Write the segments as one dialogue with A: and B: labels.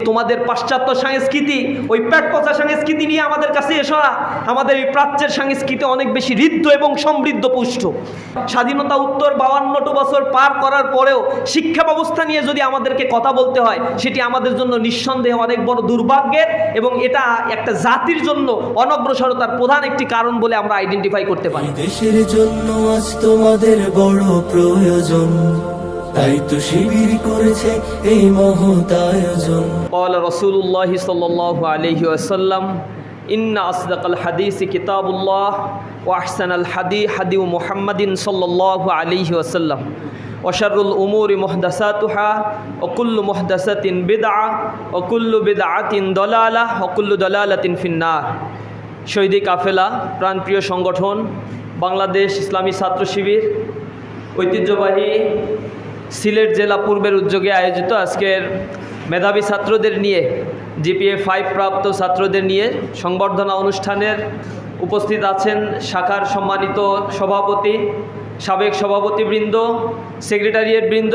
A: তোমাদের পাশ্চাত্য সংস্কৃতি, ওই পেট পচা সংস্কৃতি নিয়ে আমাদের কাছে এসো না। আমাদের এই প্রাচ্যের সংস্কৃতি অনেক বেশি ঋদ্ধ এবং সমৃদ্ধ পুষ্ট। স্বাধীনতা উত্তর বাউান্নটো বছর পার করার পরেও শিক্ষা ব্যবস্থা নিয়ে যদি আমাদেরকে কথা বলতে হয়, সেটি আমাদের জন্য নিঃসন্দেহে অনেক বড় দুর্ভাগ্যের এবং এটা একটা জাতির জন্য অনগ্রসরতার প্রধান একটি কারণ বলে আমরা আইডেন্টিফাই করতে পারি।
B: দেশের জন্য আজ তোমাদের বড় প্রয়োজন। তাই তো শিবির করেছে এই মহৎ আয়োজন
A: قال رسول الله صلى الله عليه وسلم إن أصدق الحديث كتاب الله وأحسن الحدي حدي محمد صلى الله عليه وسلم وشر الأمور محدثاتها وكل محدثة بدعة وكل بدعة ضلالة وكل ضلالة في النار শহীদি কাফেলা প্রাণপ্রিয় সংগঠন বাংলাদেশ ইসলামী ছাত্র শিবির ঐতিহ্যবাহী সিলেট জেলা পূর্বের উদ্যোগে আয়োজিত আজকের মেধাবী ছাত্রদের নিয়ে জিপিএ ফাইভ প্রাপ্ত ছাত্রদের নিয়ে সংবর্ধনা অনুষ্ঠানের উপস্থিত আছেন শাখার সম্মানিত সভাপতি, সাবেক সভাপতিবৃন্দ সেক্রেটারিয়েট বৃন্দ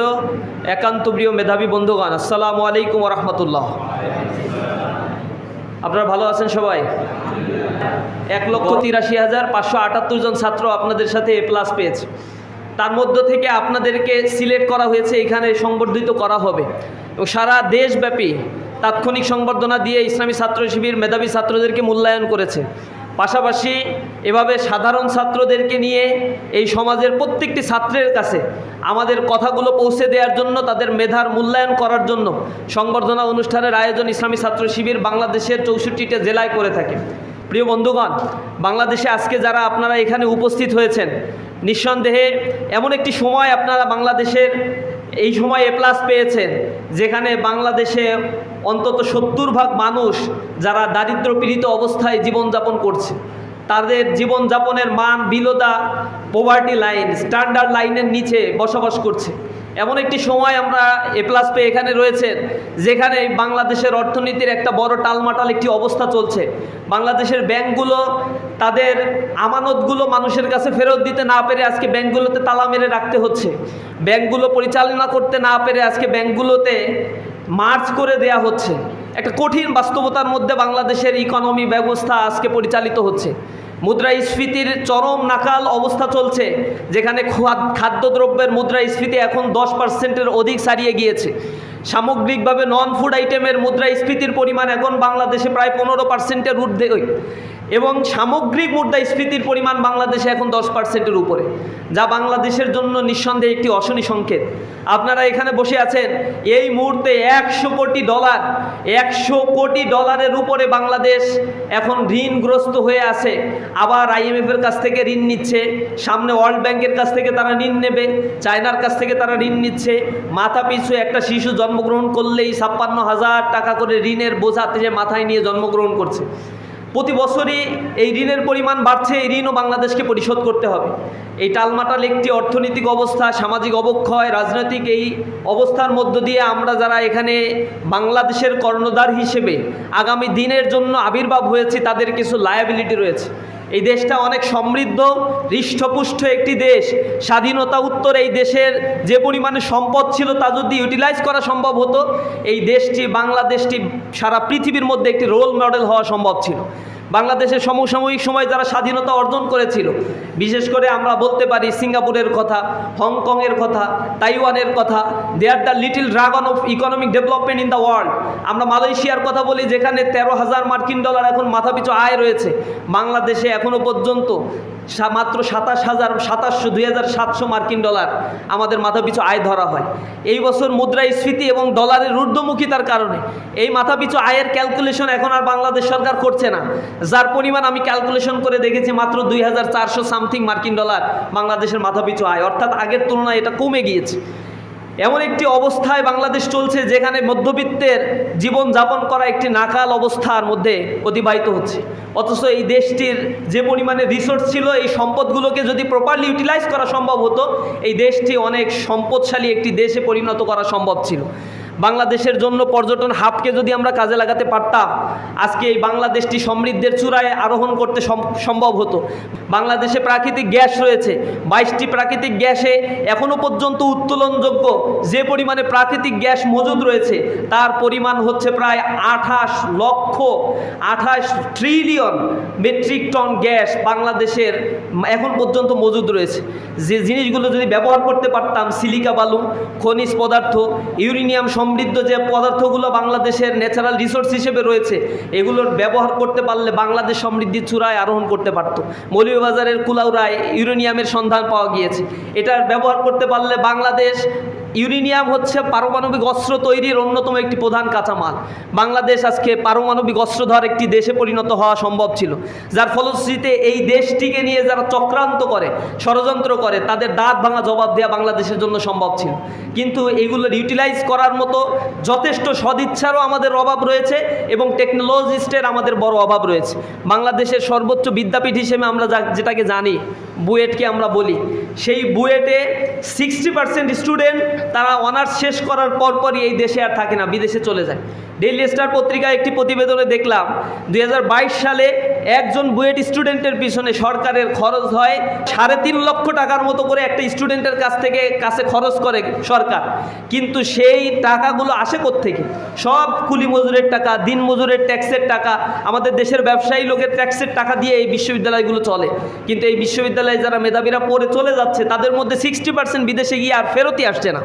A: একান্ত প্রিয় মেধাবী বন্ধুগণ, আসসালামু আলাইকুম রহমতুল্লাহ আপনারা ভালো আছেন সবাই? এক লক্ষ তিরাশি হাজার পাঁচশো আটাত্তর জন ছাত্র আপনাদের সাথে এ প্লাস পেয়েছে। তার মধ্য থেকে আপনাদেরকে সিলেক্ট করা হয়েছে, এখানে সংবর্ধিত করা হবে। এবং সারা দেশব্যাপী তাৎক্ষণিক সংবর্ধনা দিয়ে ইসলামী ছাত্র শিবির মেধাবী ছাত্রদেরকে মূল্যায়ন করেছে। পাশাপাশি এভাবে সাধারণ ছাত্রদেরকে নিয়ে এই সমাজের প্রত্যেকটি ছাত্রের কাছে আমাদের কথাগুলো পৌঁছে দেওয়ার জন্য, তাদের মেধার মূল্যায়ন করার জন্য সংবর্ধনা অনুষ্ঠানের আয়োজন ইসলামী ছাত্র শিবির বাংলাদেশের চৌষট্টিটা জেলায় করে থাকে। প্রিয় বন্ধুগণ, বাংলাদেশে আজকে যারা আপনারা এখানে উপস্থিত হয়েছেন, নিঃসন্দেহে এমন একটি সময় আপনারা বাংলাদেশের এই সময় এ প্লাস পেয়েছেন, যেখানে বাংলাদেশে অন্তত সত্তর ভাগ মানুষ যারা দারিদ্র পীড়িত অবস্থায় জীবনযাপন করছে, তাদের জীবনযাপনের মান বিলোদা পোভার্টি লাইন স্ট্যান্ডার্ড লাইনের নিচে বসবাস করছে। এমন একটি সময় আমরা এ প্লাস পেয়ে এখানে রয়েছেন যেখানে বাংলাদেশের অর্থনীতির একটা বড় টালমাটাল একটি অবস্থা চলছে। বাংলাদেশের ব্যাংকগুলো তাদের আমানতগুলো মানুষের কাছে ফেরত দিতে না পেরে আজকে ব্যাংকগুলোতে তালা মেরে রাখতে হচ্ছে। ব্যাংকগুলো পরিচালনা করতে না পেরে আজকে ব্যাংকগুলোতে মার্চ করে দেয়া হচ্ছে। একটা কঠিন বাস্তবতার মধ্যে বাংলাদেশের ইকোনমি ব্যবস্থা আজকে পরিচালিত হচ্ছে। মুদ্রাস্ফীতির চরম নাকাল অবস্থা চলছে, যেখানে খাদ- খাদ্যদ্রব্যের মুদ্রাস্ফীতি এখন দশ পার্সেন্টের অধিক সারিয়ে গিয়েছে। সামগ্রিকভাবে নন ফুড আইটেমের মুদ্রাস্ফীতির পরিমাণ এখন বাংলাদেশে প্রায় পনেরো পার্সেন্টের ঊর্ধ্বে। এবং সামগ্রিক মুদ্রাস্ফীতির পরিমাণ বাংলাদেশে এখন দশ পার্সেন্টের উপরে, যা বাংলাদেশের জন্য নিঃসন্দেহে একটি অশনি সংকেত। আপনারা এখানে বসে আছেন, এই মুহূর্তে একশো কোটি ডলার একশো কোটি ডলারের উপরে বাংলাদেশ এখন ঋণগ্রস্ত হয়ে আছে। আবার আইএমএফের কাছ থেকে ঋণ নিচ্ছে, সামনে ওয়ার্ল্ড ব্যাংকের কাছ থেকে তারা ঋণ নেবে চায়নার কাছ থেকে তারা ঋণ নিচ্ছে। মাথা পিছু একটা শিশু জন্মগ্রহণ করলেই ছাপ্পান্ন হাজার টাকা করে ঋণের বোঝাতে যে মাথায় নিয়ে জন্মগ্রহণ করছে। প্রতি বছরই এই ঋণের পরিমাণ বাড়ছে, এই ঋণও বাংলাদেশকে পরিশোধ করতে হবে। এই টালমাটাল একটি অর্থনৈতিক অবস্থা, সামাজিক অবক্ষয়, রাজনৈতিক এই অবস্থার মধ্য দিয়ে আমরা যারা এখানে বাংলাদেশের কর্ণধার হিসেবে আগামী দিনের জন্য আবির্ভাব হয়েছে, তাদের কিছু লায়াবিলিটি রয়েছে। এই দেশটা অনেক সমৃদ্ধ, হৃষ্টপুষ্ট একটি দেশ। স্বাধীনতা উত্তর এই দেশের যে পরিমাণে সম্পদ ছিল তা যদি ইউটিলাইজ করা সম্ভব হতো, এই দেশটি, বাংলাদেশটি, সারা পৃথিবীর মধ্যে একটি রোল মডেল হওয়া সম্ভব ছিল। বাংলাদেশের সমসাময়িক সময় যারা স্বাধীনতা অর্জন করেছিল, বিশেষ করে আমরা বলতে পারি সিঙ্গাপুরের কথা, হংকংয়ের কথা, তাইওয়ানের কথা they are the little dragon of economic development in the world আমরা মালয়েশিয়ার কথা বলি, যেখানে তেরো হাজার মার্কিন ডলার এখন মাথাপিছু আয় রয়েছে। বাংলাদেশে এখনও পর্যন্ত মাত্র সাতাশ হাজার, সাতাশশো, দুই হাজার সাতশো মার্কিন ডলার আমাদের মাথাপিছু আয় ধরা হয়। এই বছর মুদ্রাস্ফীতি এবং ডলারের ঊর্ধ্বমুখিতার কারণে এই মাথাপিছু আয়ের ক্যালকুলেশন এখন আর বাংলাদেশ সরকার করছে না। যার পরিমাণ আমি ক্যালকুলেশন করে দেখেছি মাত্র দুই হাজার চারশো সামথিং মার্কিন ডলার বাংলাদেশের মাথাপিছু আয়। অর্থাৎ আগের তুলনায় এটা কমে গিয়েছে। এমন একটি অবস্থায় বাংলাদেশ চলছে যেখানে মধ্যবিত্তের জীবন যাপন করা একটি নাকাল অবস্থার মধ্যে অতিবাহিত হচ্ছে। অথচ এই দেশটির যে পরিমাণে রিসোর্স ছিল, এই সম্পদগুলোকে যদি প্রপারলি ইউটিলাইজ করা সম্ভব হতো, এই দেশটি অনেক সম্পদশালী একটি দেশে পরিণত করা সম্ভব ছিল। বাংলাদেশের জন্য পর্যটন হাবকে যদি আমরা কাজে লাগাতে পারতাম, আজকে এই বাংলাদেশটি সমৃদ্ধের চূড়ায় আরোহণ করতে সম- সম্ভব হতো। বাংলাদেশে প্রাকৃতিক গ্যাস রয়েছে। বাইশটি প্রাকৃতিক গ্যাসে এখনও পর্যন্ত উত্তোলনযোগ্য যে পরিমাণে প্রাকৃতিক গ্যাস মজুদ রয়েছে, তার পরিমাণ হচ্ছে প্রায় আঠাশ লক্ষ, আঠাশ ট্রিলিয়ন মেট্রিক টন গ্যাস বাংলাদেশের এখন পর্যন্ত মজুদ রয়েছে। যে জিনিসগুলো যদি ব্যবহার করতে পারতাম, সিলিকা বালু, খনিজ পদার্থ, ইউরেনিয়াম সমৃদ্ধ যে পদার্থগুলো বাংলাদেশের ন্যাচারাল রিসোর্স হিসেবে রয়েছে, এগুলোর ব্যবহার করতে পারলে বাংলাদেশ সমৃদ্ধির চূড়ায় আরোহণ করতে পারত। মৌলভীবাজারের কুলাউরায় ইউরেনিয়ামের সন্ধান পাওয়া গিয়েছে। এটার ব্যবহার করতে পারলে বাংলাদেশ ইউরেনিয়াম হচ্ছে পারমাণবিক অস্ত্র তৈরির অন্যতম একটি প্রধান কাঁচামাল। বাংলাদেশ আজকে পারমাণবিক অস্ত্রধর একটি দেশে পরিণত হওয়া সম্ভব ছিল, যার ফলশ্রুতিতে এই দেশটিকে নিয়ে যারা চক্রান্ত করে, ষড়যন্ত্র করে, তাদের দাঁত ভাঙা জবাব দেওয়া বাংলাদেশের জন্য সম্ভব ছিল। কিন্তু এগুলোর ইউটিলাইজ করার মতো যথেষ্ট সদিচ্ছারও আমাদের অভাব রয়েছে এবং টেকনোলজিস্টের আমাদের বড় অভাব রয়েছে। বাংলাদেশের সর্বোচ্চ বিদ্যাপীঠ হিসেবে আমরা যেটাকে জানি, বুয়েটকে আমরা বলি। সেই বুয়েটে সিক্সটি পার্সেন্ট স্টুডেন্ট তারা অনার্স শেষ করার পরপরই এই দেশে আর থাকে না, বিদেশে চলে যায়। ডেইলি স্টার পত্রিকায় একটি প্রতিবেদনে দেখলাম, দুই হাজার বাইশ সালে একজন বুয়েট স্টুডেন্টের পিছনে সরকারের খরচ হয় সাড়ে তিন লক্ষ টাকার মতো করে একটা স্টুডেন্টের কাছ থেকে কাছে খরচ করে সরকার। কিন্তু সেই টাকাগুলো আসে থেকে সব কুলি মজুরের টাকা দিন মজুরের ট্যাক্সের টাকা, আমাদের দেশের ব্যবসায়ী লোকের ট্যাক্সের টাকা দিয়ে এই বিশ্ববিদ্যালয়গুলো চলে। কিন্তু এই বিশ্ববিদ্যালয়ে যারা মেধাবীরা পড়ে চলে যাচ্ছে, তাদের মধ্যে সিক্সটি পার্সেন্ট বিদেশে গিয়ে আর ফেরতই আসছে না।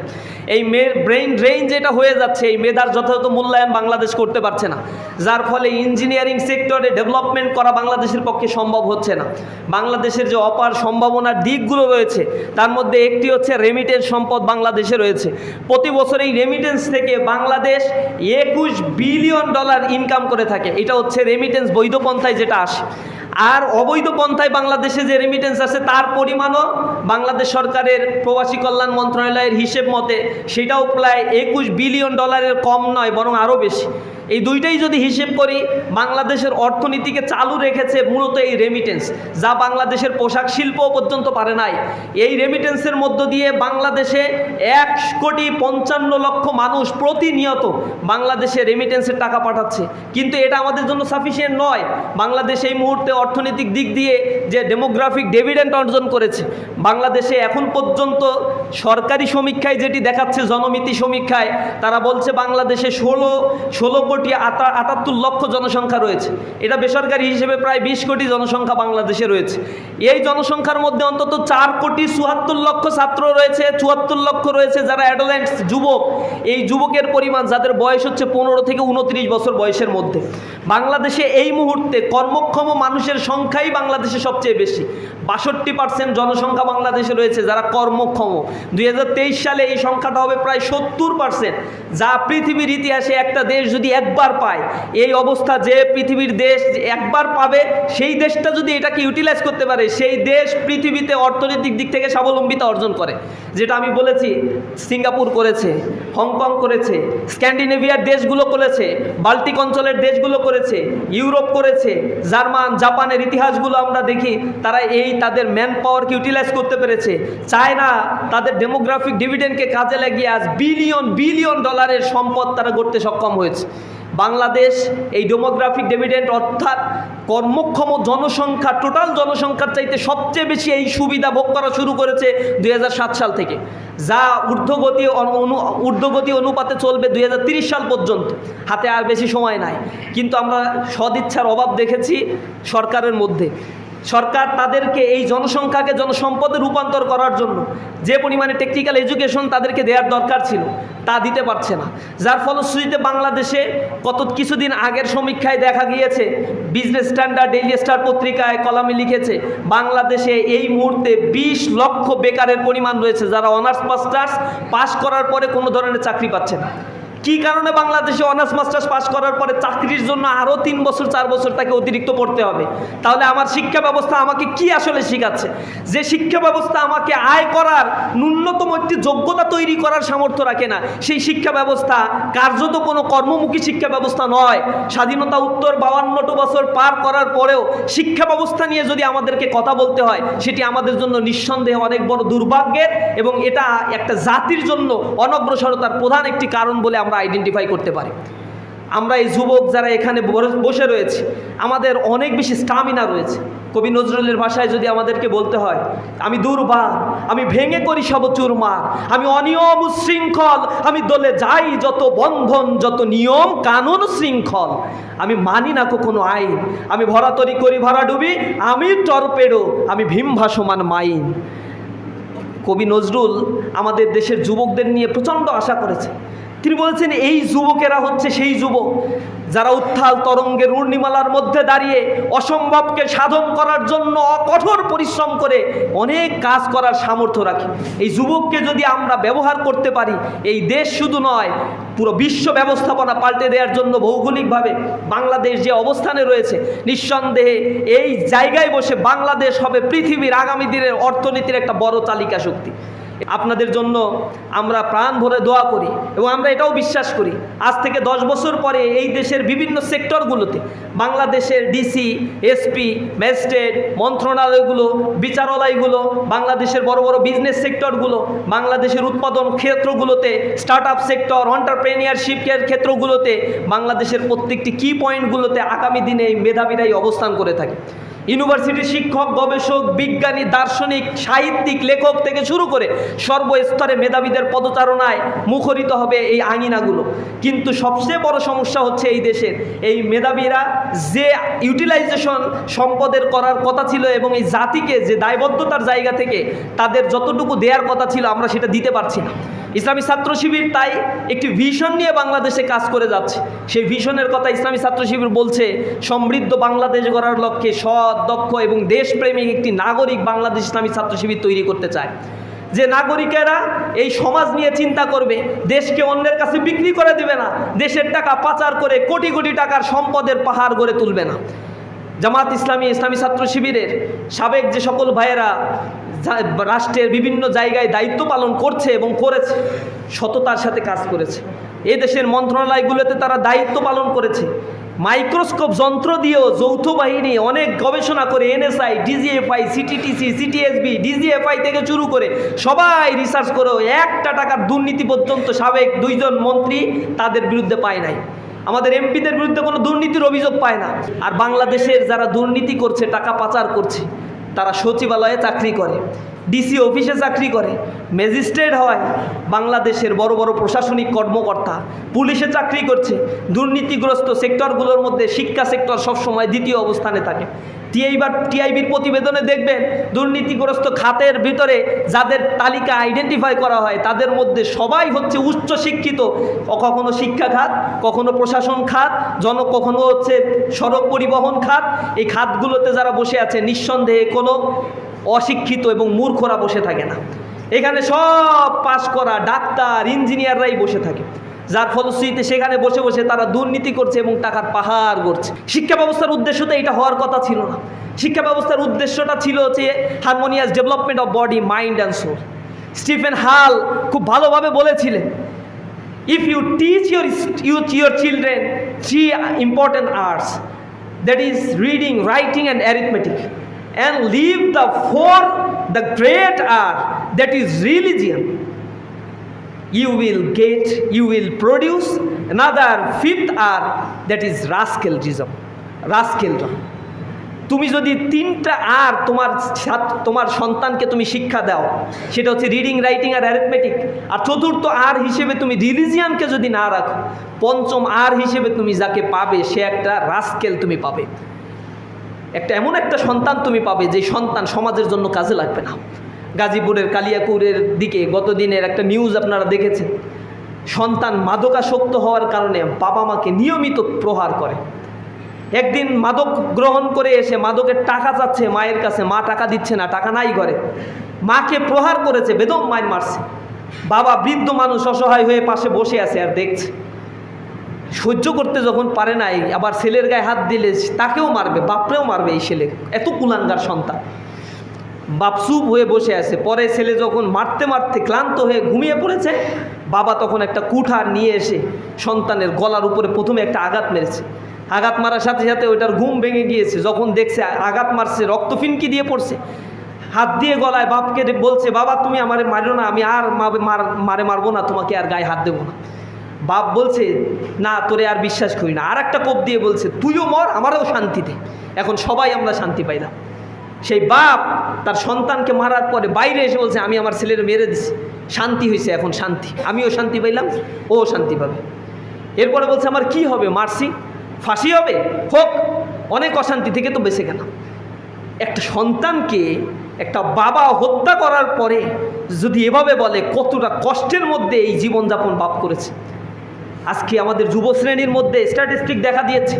A: এই মে ব্রেইন ড্রেইন যেটা হয়ে যাচ্ছে, এই মেধার যথাযথ মূল্যায়ন বাংলাদেশ করতে পারছে না। যার ফলে ইঞ্জিনিয়ারিং সেক্টরে ডেভেলপমেন্ট করা বাংলাদেশের পক্ষে সম্ভব হচ্ছে না। বাংলাদেশের যে অপার সম্ভাবনার দিকগুলো রয়েছে, তার মধ্যে একটি হচ্ছে রেমিটেন্স সম্পদ বাংলাদেশে রয়েছে। প্রতি বছর এই রেমিটেন্স থেকে বাংলাদেশ একুশ বিলিয়ন ডলার ইনকাম করে থাকে। এটা হচ্ছে রেমিটেন্স বৈধ পন্থায় যেটা আসে। আর অবৈধ পন্থায় বাংলাদেশে যে রেমিটেন্স আছে, তার পরিমাণও বাংলাদেশ সরকারের প্রবাসী কল্যাণ মন্ত্রণালয়ের হিসেব মতে সেটাও প্রায় একুশ বিলিয়ন ডলারের কম নয়, বরং আরও বেশি। এই দুইটাই যদি হিসেব করি, বাংলাদেশের অর্থনীতিকে চালু রেখেছে মূলত এই রেমিটেন্স যা বাংলাদেশের পোশাক শিল্প পর্যন্ত পারে নাই। এই রেমিটেন্সের মধ্য দিয়ে বাংলাদেশে এক কোটি পঞ্চান্ন লক্ষ মানুষ প্রতিনিয়ত বাংলাদেশে রেমিটেন্সের টাকা পাঠাচ্ছে। কিন্তু এটা আমাদের জন্য সাফিসিয়েন্ট নয়। বাংলাদেশ এই মুহূর্তে অর্থনৈতিক দিক দিয়ে যে ডেমোগ্রাফিক ডেভিডেন্ট অর্জন করেছে, বাংলাদেশে এখন পর্যন্ত সরকারি সমীক্ষায় যেটি দেখাচ্ছে জনমিতি সমীক্ষায়, তারা বলছে বাংলাদেশে ষোলো ষোলো কোটি আটাত্তর লক্ষ জনসংখ্যা রয়েছে। এটা বেসরকারি হিসেবে প্রায় বিশ কোটি জনসংখ্যা বাংলাদেশে রয়েছে। এই জনসংখ্যার মধ্যে অন্তত চার কোটি চুয়াত্তর লক্ষ ছাত্র রয়েছে, চুয়াত্তর লক্ষ রয়েছে যারা অ্যাডোলেন্টস যুবক। এই যুবকের পরিমাণ যাদের বয়স হচ্ছে পনেরো থেকে উনত্রিশ বছর বয়সের মধ্যে। বাংলাদেশে এই মুহূর্তে কর্মক্ষম মানুষের সংখ্যাই বাংলাদেশে সবচেয়ে বেশি। বাষট্টি পার্সেন্ট জনসংখ্যা বাংলাদেশে রয়েছে যারা কর্মক্ষম। দুই হাজার তেইশ সালে এই সংখ্যাটা হবে প্রায় সত্তর পার্সেন্ট যা পৃথিবীর ইতিহাসে একটা দেশ যদি একবার পায়। এই অবস্থা যে পৃথিবীর দেশ একবার পাবে, সেই দেশটা যদি এটাকে ইউটিলাইজ করতে পারে, সেই দেশ পৃথিবীতে অর্থনৈতিক দিক থেকে স্বাবলম্বিতা অর্জন করে। যেটা আমি বলেছি, সিঙ্গাপুর করেছে, হংকং করেছে স্ক্যান্ডিনেভিয়ার দেশগুলো করেছে, বাল্টিক অঞ্চলের দেশগুলো করেছে, ইউরোপ করেছে, জার্মান, জাপানের ইতিহাসগুলো আমরা দেখি, তারা এই তাদের ম্যান পাওয়ারকে ইউটিলাইজ করতে পেরেছে। চায়না তাদের ডেমোগ্রাফিক ডিভিডেন্ডকে কাজে লাগিয়ে আজ বিলিয়ন বিলিয়ন ডলারের সম্পদ তারা করতে সক্ষম হয়েছে। বাংলাদেশ এই ডেমোগ্রাফিক ডেভিডেন্ট অর্থাৎ কর্মক্ষম জনসংখ্যা টোটাল জনসংখ্যার চাইতে সবচেয়ে বেশি এই সুবিধা ভোগ করা শুরু করেছে দুই হাজার সাত সাল থেকে। যা ঊর্ধ্বগতি ঊর্ধ্বগতি অনুপাতে চলবে দুই সাল পর্যন্ত। হাতে আর বেশি সময় নাই। কিন্তু আমরা সদিচ্ছার অভাব দেখেছি সরকারের মধ্যে। সরকার তাদেরকে এই জনসংখ্যাকে জনসম্পদে রূপান্তর করার জন্য যে পরিমাণে টেকনিক্যাল এডুকেশন তাদেরকে দেওয়ার দরকার ছিল, তা দিতে পারছে না। যার ফলশ্রুতিতে বাংলাদেশে কত কিছুদিন আগের সমীক্ষায় দেখা গিয়েছে বিজনেস স্ট্যান্ডার্ড ডেইলি স্টার পত্রিকায় কলামে লিখেছে, বাংলাদেশে এই মুহূর্তে বিশ লক্ষ বেকারের পরিমাণ রয়েছে, যারা অনার্স মাস্টার্স পাশ করার পরে কোনো ধরনের চাকরি পাচ্ছে না। কি কারণে বাংলাদেশে অনার্স মাস্টার্স পাস করার পরে চাকরির জন্য আরও তিন বছর, চার বছর তাকে অতিরিক্ত পড়তে হবে? তাহলে আমার শিক্ষা ব্যবস্থা আমাকে কি আসলে শেখাচ্ছে? যে শিক্ষা ব্যবস্থা আমাকে আয় করার ন্যূনতম একটি যোগ্যতা তৈরি করার সামর্থ্য রাখে না, সেই শিক্ষা ব্যবস্থা কার্যত কোনো কর্মমুখী শিক্ষা ব্যবস্থা নয়। স্বাধীনতা উত্তর বাউান্নটো বছর পার করার পরেও শিক্ষা ব্যবস্থা নিয়ে যদি আমাদেরকে কথা বলতে হয়, সেটি আমাদের জন্য নিঃসন্দেহে অনেক বড় দুর্ভাগ্যের এবং এটা একটা জাতির জন্য অনগ্রসরতার প্রধান একটি কারণ বলে আমরা আইডেন্টিফাই করতে পারি। আমরা এই যুবক যারা এখানে বসে রয়েছে, আমাদের অনেক বেশি স্টামিনা রয়েছে। কবি নজরুলের ভাষায় যদি আমাদেরকে বলতে হয়, আমি দুর্বার, আমি ভেঙে করি সব চুরমা, আমি অনিয়ম উশৃঙ্খল, আমি দলে যাই যত বন্ধন, যত নিয়ম, কানুন শৃঙ্খল আমি মানি না কখনো আইন, আমি ভরাতরি করি ভরা ডুবি, আমি টর্পেডো, আমি ভীম ভাসমান মাইন। কবি নজরুল আমাদের দেশের যুবকদের নিয়ে প্রচণ্ড আশা করেছে। তিনি বলেছেন, এই যুবকেরা হচ্ছে সেই যুবক যারা উত্থাল তরঙ্গের উর্ণিমালার মধ্যে দাঁড়িয়ে অসম্ভবকে সাধন করার জন্য কঠোর পরিশ্রম করে অনেক কাজ করার সামর্থ্য রাখে। এই যুবককে যদি আমরা ব্যবহার করতে পারি, এই দেশ শুধু নয়, পুরো বিশ্ব ব্যবস্থাপনা পাল্টে দেওয়ার জন্য ভৌগোলিকভাবে বাংলাদেশ যে অবস্থানে রয়েছে, নিঃসন্দেহে এই জায়গায় বসে বাংলাদেশ হবে পৃথিবীর আগামী দিনের অর্থনীতির একটা বড় তালিকা শক্তি। আপনাদের জন্য আমরা প্রাণ ভরে দোয়া করি এবং আমরা এটাও বিশ্বাস করি। আজ থেকে দশ বছর পরে এই দেশের বিভিন্ন সেক্টরগুলোতে বাংলাদেশের ডিসি এসপি ম্যাজিস্ট্রেট, মন্ত্রণালয়গুলো, বিচারালয়গুলো, বাংলাদেশের বড় বড় বিজনেস সেক্টরগুলো বাংলাদেশের উৎপাদন ক্ষেত্রগুলোতে স্টার্ট আপ সেক্টর অন্টারপ্রেনিয়ারশিপের ক্ষেত্রগুলোতে, বাংলাদেশের প্রত্যেকটি কি পয়েন্টগুলোতে আগামী দিনে এই মেধাবীরাই অবস্থান করে থাকে। ইউনিভার্সিটির শিক্ষক, গবেষক, বিজ্ঞানী, দার্শনিক, সাহিত্যিক, লেখক থেকে শুরু করে সর্বস্তরে মেধাবীদের পদচারণায় মুখরিত হবে এই আঙিনাগুলো। কিন্তু সবচেয়ে বড় সমস্যা হচ্ছে এই দেশের। এই মেধাবীরা যে ইউটিলাইজেশন সম্পদের করার কথা ছিল এবং এই জাতিকে যে দায়বদ্ধতার জায়গা থেকে তাদের যতটুকু দেওয়ার কথা ছিল, আমরা সেটা দিতে পারছি না। ইসলামী ছাত্র শিবির তাই একটি ভিশন নিয়ে বাংলাদেশে কাজ করে যাচ্ছে। সেই ভিশনের কথা ইসলামী ছাত্র শিবির বলছে, সমৃদ্ধ বাংলাদেশ গড়ার লক্ষ্যে সৎ দক্ষ এবং দেশপ্রেমিক একটি নাগরিক বাংলাদেশ ইসলামী ছাত্র শিবির তৈরি করতে চায়। যে নাগরিকেরা এই সমাজ নিয়ে চিন্তা করবে, দেশকে অন্যের কাছে বিক্রি করে দেবে না, দেশের টাকা পাচার করে কোটি কোটি টাকার সম্পদের পাহাড় গড়ে তুলবে না। জামাত ইসলামী ইসলামী ছাত্র শিবিরের সাবেক যে সকল ভাইয়েরা রাষ্ট্রের বিভিন্ন জায়গায় দায়িত্ব পালন করছে এবং করেছে, সততার সাথে কাজ করেছে। এ দেশের মন্ত্রণালয়গুলোতে তারা দায়িত্ব পালন করেছে। মাইক্রোস্কোপ যন্ত্র দিয়েও যৌথ বাহিনী অনেক গবেষণা করে NSI, DGFI, CTTC, CTSB, DGFI থেকে শুরু করে সবাই রিসার্চ করেও একটা টাকার দুর্নীতি পর্যন্ত সাবেক দুইজন মন্ত্রী তাদের বিরুদ্ধে পায় নাই। আমাদের এমপিদের বিরুদ্ধে কোনো দুর্নীতির অভিযোগ পায় না। আর বাংলাদেশের যারা দুর্নীতি করছে, টাকা পাচার করছে, তারা সচিবালয়ে চাকরি করে। ডিসি অফিসে চাকরি করে ম্যাজিস্ট্রেট হয়, বাংলাদেশের বড় বড় প্রশাসনিক কর্মকর্তা। পুলিশে চাকরি করছে, দুর্নীতিগ্রস্ত সেক্টরগুলোর মধ্যে শিক্ষা সেক্টর সবসময় দ্বিতীয় অবস্থানে থাকে। টিআইবার টিআইবির প্রতিবেদনে দেখবেন, দুর্নীতিগ্রস্ত খাতের ভিতরে যাদের তালিকা আইডেন্টিফাই করা হয়, তাদের মধ্যে সবাই হচ্ছে উচ্চ শিক্ষিত। কখনো শিক্ষা খাত, কখনো প্রশাসন খাত জন কখনো হচ্ছে সড়ক পরিবহন খাত। এই খাতগুলোতে যারা বসে আছে, নিঃসন্দেহে কোনো অশিক্ষিত এবং মূর্খরা বসে থাকে না। এখানে সব পাশ করা ডাক্তার, ইঞ্জিনিয়াররাই বসে থাকে। যার ফলশ্রুতিতে সেখানে বসে বসে তারা দুর্নীতি করছে এবং টাকার পাহাড় করছে শিক্ষা ব্যবস্থার উদ্দেশ্য তো এটা হওয়ার কথা ছিল না। শিক্ষা ব্যবস্থার উদ্দেশ্যটা ছিল হচ্ছে harmonious development of body, mind and soul. Stephen Hall খুব ভালোভাবে বলেছিলেন if you teach your youth your children three important arts that is reading writing and arithmetic and leave the four the great art that is religion you will get you will produce another fifth art that is rascalism rascalism তুমি যদি তিনটা আর তোমার তোমার সন্তানকে তুমি শিক্ষা দাও সেটা হচ্ছে রিডিং রাইটিং আর অ্যারিথমেটিক আর চতুর্থ আর হিসেবে তুমি রিলিজিয়ানকে যদি না রাখো পঞ্চম আর হিসেবে তুমি যাকে পাবে সে একটা রাস্কেল তুমি পাবে একটা এমন একটা সন্তান তুমি পাবে যে সন্তান সমাজের জন্য কাজে লাগবে না। গাজীপুরের কালিয়াকুরের দিকে গত দিনের একটা নিউজ আপনারা দেখেছেন। সন্তান মাদকাসক্ত হওয়ার কারণে বাবা মাকে নিয়মিত প্রহার করে। একদিন মাদক গ্রহণ করে এসে মাদকের টাকা চাচ্ছে, মায়ের কাছে মা টাকা দিচ্ছে না, টাকা নাই ঘরে। মাকে প্রহার করেছে, বেদম মায়ের মারছে। বাবা বৃদ্ধ মানুষ অসহায় হয়ে পাশে বসে আছে আর দেখছে। সহ্য করতে যখন পারে নাই, আবার ছেলের গায়ে হাত দিলে তাকেও মারবে, বাপরেও মারবে এই ছেলে। এত কুলাঙ্গার সন্তান। বাপসুপ হয়ে বসে আছে। পরে ছেলে যখন মারতে মারতে ক্লান্ত হয়ে ঘুমিয়ে পড়েছে, বাবা তখন একটা কুঠার নিয়ে এসে সন্তানের গলার উপরে প্রথমে একটা আঘাত মেরেছে। আঘাত মারার সাথে সাথে ওইটার ঘুম ভেঙে গিয়েছে। যখন দেখছে আঘাত মারছে, রক্ত ফিনকি দিয়ে পড়ছে। হাত দিয়ে গলায় বাপকে বলছে, বাবা, তুমি আমারে মারো না, আমি আর মারে মারবো না, তোমাকে আর গায়ে হাত দেবো না। বাপ বলছে, না, তোরে আর বিশ্বাস করি না। আর একটা কোপ দিয়ে বলছে, তুইও মর, আমারও শান্তিতে এখন সবাই আমরা শান্তি পাইলাম। সেই বাপ তার সন্তানকে মারার পরে বাইরে এসে বলছে, আমি আমার ছেলের মেরে দিছি। শান্তি হয়েছে এখন শান্তি। আমিও শান্তি পাইলাম, ও শান্তি পাবে। এরপরে বলছে, আমার কি হবে, মারছি? ফাঁসি হবে? হোক, অনেক অশান্তি থেকে তো বেঁচে গেলাম। একটা সন্তানকে একটা বাবা হত্যা করার পরে যদি এভাবে বলে, কতটা কষ্টের মধ্যে এই জীবনযাপন বাপ করেছে। আজকে আমাদের যুব শ্রেণির মধ্যে স্ট্যাটিস্টিক দেখা দিয়েছে।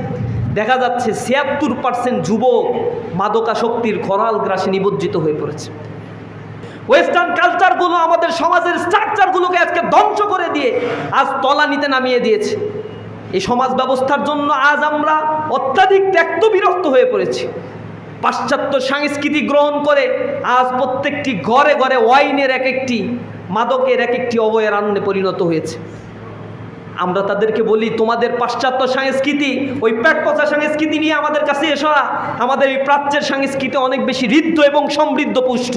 A: দেখা যাচ্ছে ছিয়াত্তর পার্সেন্ট যুবক মাদকাশক্তির খরাল গ্রাসে নিবজ্জিত হয়ে পড়েছে। ওয়েস্টার্ন কালচারগুলো আমাদের সমাজের স্ট্রাকচারগুলোকে আজকে ধ্বংস করে দিয়ে আজ তলানিতে নামিয়ে দিয়েছে। এই সমাজ ব্যবস্থার জন্য আজ আমরা অত্যাধিক ত্যক্ত বিরক্ত হয়ে পড়েছি। পাশ্চাত্য সংস্কৃতি গ্রহণ করে আজ প্রত্যেকটি ঘরে ঘরে ওয়াইনের এক একটি, মাদকের এক একটি অবয়ারণ্যে পরিণত হয়েছে। আমরা তাদেরকে বলি, তোমাদের পাশ্চাত্য সংস্কৃতি, ওই পেট পচা সংস্কৃতি নিয়ে আমাদের কাছে এসো আমাদের এই প্রাচ্যের সংস্কৃতি অনেক বেশি ঋদ্ধ এবং সমৃদ্ধ পুষ্ট।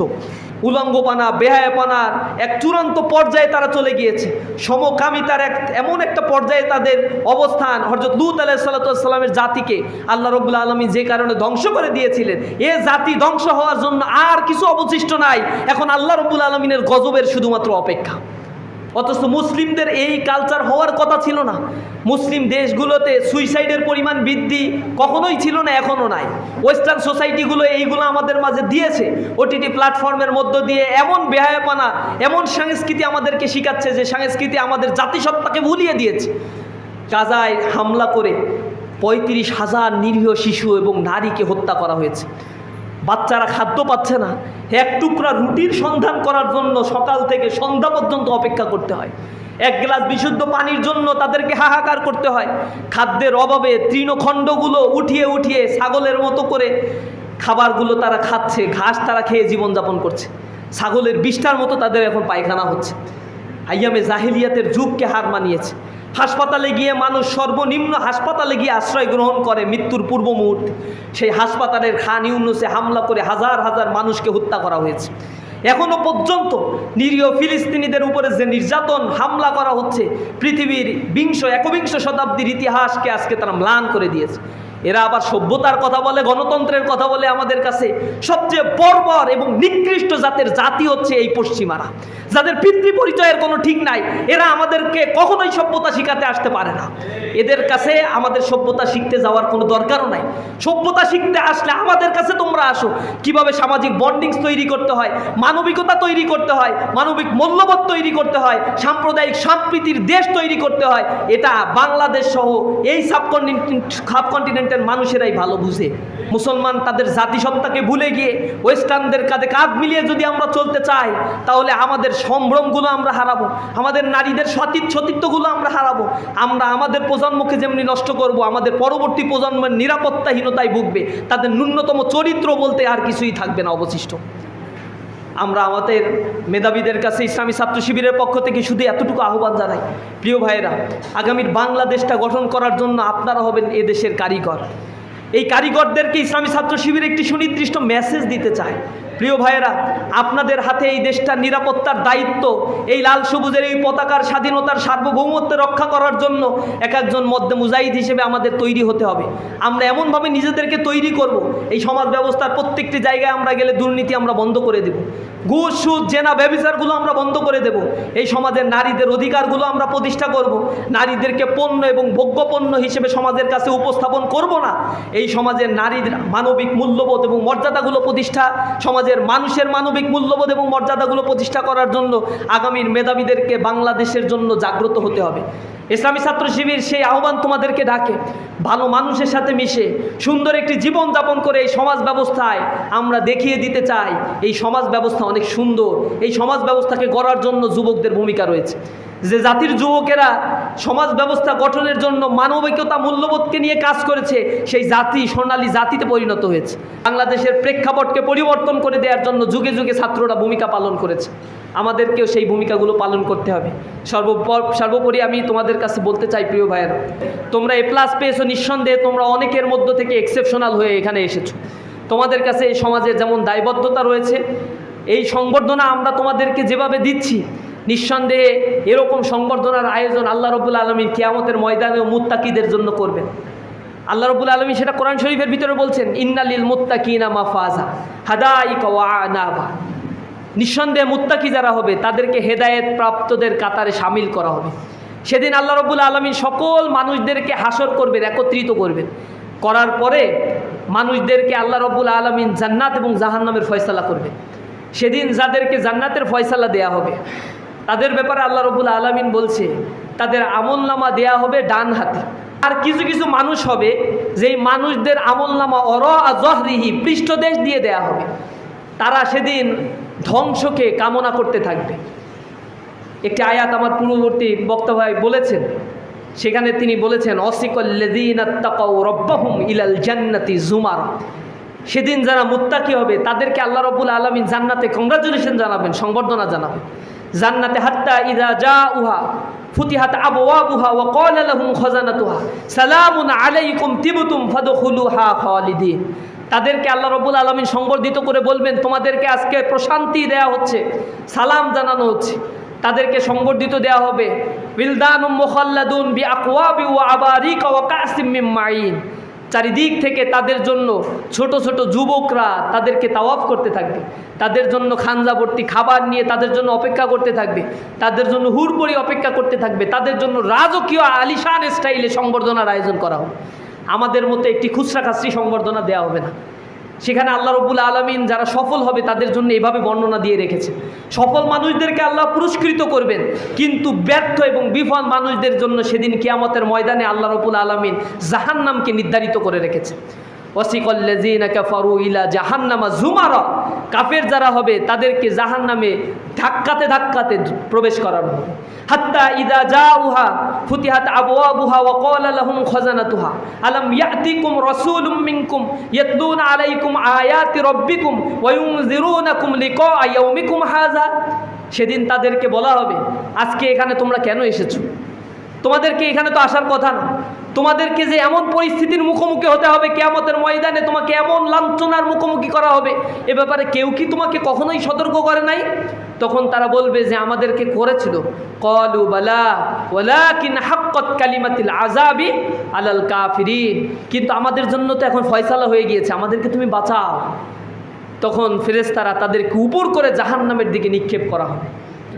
A: উলঙ্গপানা বেহায়াপানার এক চূড়ান্ত পর্যায়ে তারা চলে গিয়েছে। সমকামিতার এক, এমন একটা পর্যায়ে তাদের অবস্থান। হরজত লুত আলাহ জাতিকে আল্লাহ রবুল্লা আলমী যে কারণে ধ্বংস করে দিয়েছিলেন, এ জাতি ধ্বংস হওয়ার জন্য আর কিছু অবশিষ্ট নাই। এখন আল্লাহ রবুল আলমিনের গজবের শুধুমাত্র অপেক্ষা। অথচ মুসলিমদের এই কালচার হওয়ার কথা ছিল না। মুসলিম দেশগুলোতে সুইসাইডের পরিমাণ বৃদ্ধি কখনোই ছিল না এখনও নাই। ওয়েস্টার্ন সোসাইটিগুলো এইগুলো আমাদের মাঝে দিয়েছে। ওটিটি প্ল্যাটফর্মের মধ্য দিয়ে এমন বেহায়াপানা, এমন সংস্কৃতি আমাদেরকে শেখাচ্ছে যে সংস্কৃতি আমাদের জাতিসত্তাকে ভুলিয়ে দিয়েছে। গাজায় হামলা করে পঁয়ত্রিশ হাজার নিরীহ শিশু এবং নারীকে হত্যা করা হয়েছে। বাচ্চারা খাদ্য পাচ্ছে না। এক টুকরা রুটির সন্ধান করার জন্য সকাল থেকে সন্ধ্যা পর্যন্ত অপেক্ষা করতে হয়। এক গ্লাস বিশুদ্ধ পানির জন্য তাদেরকে হাহাকার করতে হয়। খাদ্যের অভাবে তৃণখণ্ডগুলো উঠিয়ে উঠিয়ে ছাগলের মতো করে খাবারগুলো তারা খাচ্ছে, ঘাস তারা খেয়ে জীবনযাপন করছে। ছাগলের বিষ্ঠার মতো তাদের এখন পায়খানা হচ্ছে। আইয়ামে জাহিলিয়াতের যুগকে হার মানিয়েছে। হাসপাতালে গিয়ে মানুষ সর্বনিম্ন হাসপাতালে গিয়ে আশ্রয় গ্রহণ করে মৃত্যুর পূর্ব মুহূর্তে। সেই হাসপাতালের খান ইউনুসে হামলা করে হাজার হাজার মানুষকে হত্যা করা হয়েছে। এখনও পর্যন্ত নিরীহ ফিলিস্তিনিদের উপরে যে নির্যাতন, হামলা করা হচ্ছে, পৃথিবীর বিংশ, একবিংশ শতাব্দীর ইতিহাসকে আজকে তারা ম্লান করে দিয়েছে। এরা আবার সভ্যতার কথা বলে, গণতন্ত্রের কথা বলে আমাদের কাছে সবচেয়ে বর্বর এবং নিকৃষ্ট জাতের জাতি হচ্ছে এই পশ্চিমারা। যাদের পিতৃ পরিচয়ের কোনো ঠিক নাই, এরা আমাদেরকে কখনোই সভ্যতা শিখাতে আসতে পারে না। এদের কাছে আমাদের সভ্যতা শিখতে যাওয়ার কোনো দরকারও নাই। সভ্যতা শিখতে আসলে আমাদের কাছে তোমরা আসো। কীভাবে সামাজিক বন্ডিংস তৈরি করতে হয়, মানবিকতা তৈরি করতে হয়, মানবিক মূল্যবোধ তৈরি করতে হয়, সাম্প্রদায়িক সম্প্রীতির দেশ তৈরি করতে হয়, এটা বাংলাদেশ সহ এই সাবকন্টিনেন্ট সাবকন্টিনেন্টের মানুষেরাই ভালো বুঝে। মুসলমান তাদের জাতিসত্তাকে ভুলে গিয়ে ওয়েস্টার্নদের কাঁধে কাঁধ মিলিয়ে যদি আমরা চলতে চাই, তাহলে আমাদের সম্ভ্রমগুলো আমরা হারাবো, আমাদের নারীদের সতীত সতীত্বগুলো আমরা হারাবো, আমরা আমাদের প্রজন্মকে যেমনি নষ্ট করব, আমাদের পরবর্তী প্রজন্মের নিরাপত্তাহীনতায় ভুগবে, তাদের ন্যূনতম চরিত্র বলতে আর কিছুই থাকবে না অবশিষ্ট। আমরা আমাদের মেধাবীদের কাছে ইসলামী ছাত্র শিবিরের পক্ষ থেকে শুধু এতটুকু আহ্বান জানাই। প্রিয় ভাইয়েরা, আগামীর বাংলাদেশটা গঠন করার জন্য আপনারা হবেন এদেশের কারিগর। এই কারিগরদেরকে ইসলামী ছাত্র শিবির একটি সুনির্দিষ্ট মেসেজ দিতে চায় প্রিয় ভাইয়েরা, আপনাদের হাতে এই দেশটার নিরাপত্তার দায়িত্ব, এই লাল সবুজের এই পতাকার স্বাধীনতার সার্বভৌমত্ব রক্ষা করার জন্য এক একজন মধ্যে মুজাহিদ হিসেবে আমাদের তৈরি হতে হবে। আমরা এমনভাবে নিজেদেরকে তৈরি করব, এই সমাজ ব্যবস্থার প্রত্যেকটি জায়গায় আমরা গেলে দুর্নীতি আমরা বন্ধ করে দেব। ঘুষ, সুদ, জেনা, ব্যবিচারগুলো আমরা বন্ধ করে দেব। এই সমাজের নারীদের অধিকারগুলো আমরা প্রতিষ্ঠা করব। নারীদেরকে পণ্য এবং ভোগ্যপণ্য হিসেবে সমাজের কাছে উপস্থাপন করব না। এই সমাজের নারীর মানবিক মূল্যবোধ এবং মর্যাদাগুলো প্রতিষ্ঠা সমাজের মানুষের মানবিক মূল্যবোধ এবং মর্যাদাগুলো প্রতিষ্ঠা করার জন্য আগামীর মেধাবীদেরকে বাংলাদেশের জন্য জাগ্রত হতে হবে। ইসলামী ছাত্র শিবির সেই আহ্বান তোমাদেরকে ডাকে, ভালো মানুষের সাথে মিশে, সুন্দর একটি জীবন যাপন করে এই সমাজ ব্যবস্থায় আমরা দেখিয়ে দিতে চাই, এই সমাজ ব্যবস্থা অনেক সুন্দর, এই সমাজ ব্যবস্থাকে গড়ার জন্য যুবকদের ভূমিকা রয়েছে। যে জাতির যুবকেরা সমাজ ব্যবস্থা গঠনের জন্য মানবিকতা মূল্যবোধকে নিয়ে কাজ করেছে, সেই জাতি সোনালী জাতিতে পরিণত হয়েছে। বাংলাদেশের প্রেক্ষাপটকে পরিবর্তন করে দেওয়ার জন্য যুগে যুগে ছাত্ররা ভূমিকা পালন করেছে। আমাদেরকেও সেই ভূমিকাগুলো পালন করতে হবে। সর্বপর সর্বোপরি আমি তোমাদের কাছে বলতে চাই, প্রিয় ভাইয়েরা, তোমরা এ প্লাস পেয়েছ নিঃসন্দেহে তোমরা অনেকের মধ্য থেকে এক্সেপশনাল হয়ে এখানে এসেছ। তোমাদের কাছে এই সমাজের যেমন দায়বদ্ধতা রয়েছে, এই সংবর্ধনা আমরা তোমাদেরকে যেভাবে দিচ্ছি নিঃসন্দেহে এরকম সংবর্ধনার আয়োজন আল্লাহ রবুল আলমীর কেয়ামতের ময়দানে ও মুত্তাকিদের জন্য করবেন। আল্লাহ রবুল আলমী সেটা কোরআন শরীফের ভিতরে বলছেন, ইন্নালিল মুত্তাকিনা মাফাজা হাদাইকা ওয়া আনাবা। নিঃসন্দেহে মুত্তাকি যারা হবে, তাদেরকে হেদায়েত প্রাপ্তদের কাতারে সামিল করা হবে। সেদিন আল্লাহ রবুল আলমী সকল মানুষদেরকে হাসর করবেন, একত্রিত করবেন। করার পরে মানুষদেরকে আল্লাহ রবুল আলমিন জান্নাত এবং জাহান্নামের ফয়সালা করবেন। সেদিন যাদেরকে জান্নাতের ফয়সালা দেয়া হবে তাদের ব্যাপারে আল্লাহ রবুল আলমিন বলছে, তাদের আমল নামা দেয়া হবে ডান হাতে। আর কিছু কিছু মানুষ হবে, যেই মানুষদের আমল নামা অর জহরিহি পৃষ্ঠদেশ দিয়ে দেয়া হবে। তারা সেদিন ধ্বংসকে কামনা করতে থাকবে। একটি আয়াত আমার পূর্ববর্তী বক্তা ভাই বলেছেন, সেখানে তিনি বলেছেন রব্বাহুম ইলাল জান্নাতি জুমার। সেদিন যারা মুত্তাকি হবে, তাদেরকে আল্লাহ রব্বুল আলমিন জান্নাতে কংগ্রাচুলেশন জানাবেন, সংবর্ধনা জানাবেন। জান্নাতে হাত্তা ইদা যা উহা ফুতিহাত আবওয়াবুহা ওয়া ক্বালা লাহুম খাজানাতুহা। সালামুন আলাইকুম তিবতুম ফাদখুলুহা খালিদিন। তাদেরকে আল্লাহ রব্বুল আলমিন সংবর্ধিত করে বলবেন, তোমাদেরকে আজকে প্রশান্তি দেয়া হচ্ছে, সালাম জানানো হচ্ছে। তাদেরকে সংবর্ধিত দেওয়া হবে বিলদান মোহাল্লাদুন বি আকওয়াবি ওয়া আবারিক ওয়া কাসিম মিন মাইন চারিদিক থেকে তাদের জন্য ছোট ছোট যুবকরা তাদেরকে তাওয়াফ করতে থাকবে। তাদের জন্য খানজাবর্তী খাবার নিয়ে তাদের জন্য অপেক্ষা করতে থাকবে। তাদের জন্য হুড়পড়ি অপেক্ষা করতে থাকবে। তাদের জন্য রাজকীয় আলিশান স্টাইলে সংবর্ধনার আয়োজন করা হবে। আমাদের মতো একটি খুচরা খাচরি সংবর্ধনা দেওয়া হবে না। সেখানে আল্লাহ রবুল আলমিন যারা সফল হবে তাদের জন্য এভাবে বর্ণনা দিয়ে রেখেছে। সফল মানুষদেরকে আল্লাহ পুরস্কৃত করবেন, কিন্তু ব্যর্থ এবং বিফল মানুষদের জন্য সেদিন কিয়ামতের ময়দানে আল্লাহ রবুল আলমিন জাহান্নামকে নির্ধারিত করে রেখেছে। ওসিকল্লেজিনা কাফারু ইলা জাহান্নামা জুমারা। কাফের যারা হবে, তাদেরকে জাহান্নামে ধাক্কাতে ধাক্কাতে প্রবেশ করানো হবে। হাত্তা ইদা যা উহা ফুতিহাত আবওয়াবুহা ওয়া ক্বালা লাহুম খাজানাতুহা। আলাম ইয়াতিকুম রাসূলুম মিনকুম ইয়াতলুনা আলাইকুম আয়াতি রাব্বিকুম ওয়া ইউনজিরুনাকুম লিকা ইয়াউমিকুম হাযা। সেদিন তাদেরকে বলা হবে, আজকে এখানে তোমরা কেন এসেছ? তোমাদেরকে এখানে তো আসার কথা না। তোমাদেরকে যে এমন পরিস্থিতির মুখোমুখি হতে হবে কেয়ামতের ময়দানে, তোমাকে এমন লাঞ্ছনার মুখোমুখি করা হবে। এ ব্যাপারে কেউ কি তোমাকে কখনোই সতর্ক করে নাই? তখন তারা বলবে যে আমাদেরকে করেছিল। কলু বালা ওলাকিন হাক্কত কালিমাতিল আজাবি আলাল কাফিরিন। কিন্তু আমাদের জন্য তো এখন ফয়সালা হয়ে গিয়েছে, আমাদেরকে তুমি বাঁচাও। তখন ফেরেস্তারা তাদেরকে উপর করে জাহান্নামের দিকে নিক্ষেপ করা হবে।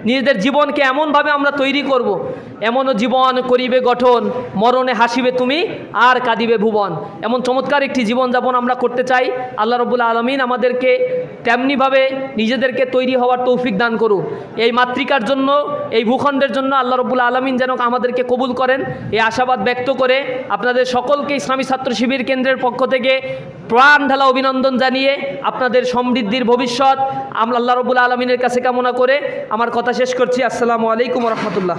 A: নিজেদের জীবনকে এমনভাবে আমরা তৈরি করব। এমনও জীবন করিবে গঠন, মরণে হাসিবে তুমি আর কাঁদিবে ভুবন। এমন চমৎকার একটি জীবনযাপন আমরা করতে চাই। আল্লাহ রবুল্লা আলমিন আমাদেরকে তেমনিভাবে নিজেদেরকে তৈরি হওয়ার তৌফিক দান করুক। এই মাতৃকার জন্য, এই ভূখণ্ডের জন্য আল্লাহ রবুল্লা আলমিন যেন আমাদেরকে কবুল করেন। এই আশাবাদ ব্যক্ত করে আপনাদের সকলকে ইসলামী ছাত্র শিবির কেন্দ্রের পক্ষ থেকে প্রাণ ঢালা অভিনন্দন জানিয়ে আপনাদের সমৃদ্ধির ভবিষ্যৎ। আমরা আল্লাহ রবুল্লা আলমিনের কাছে কামনা করে আমার কথা শেষ করছি। আসসালামু আলাইকুম রহমতুল্লাহ।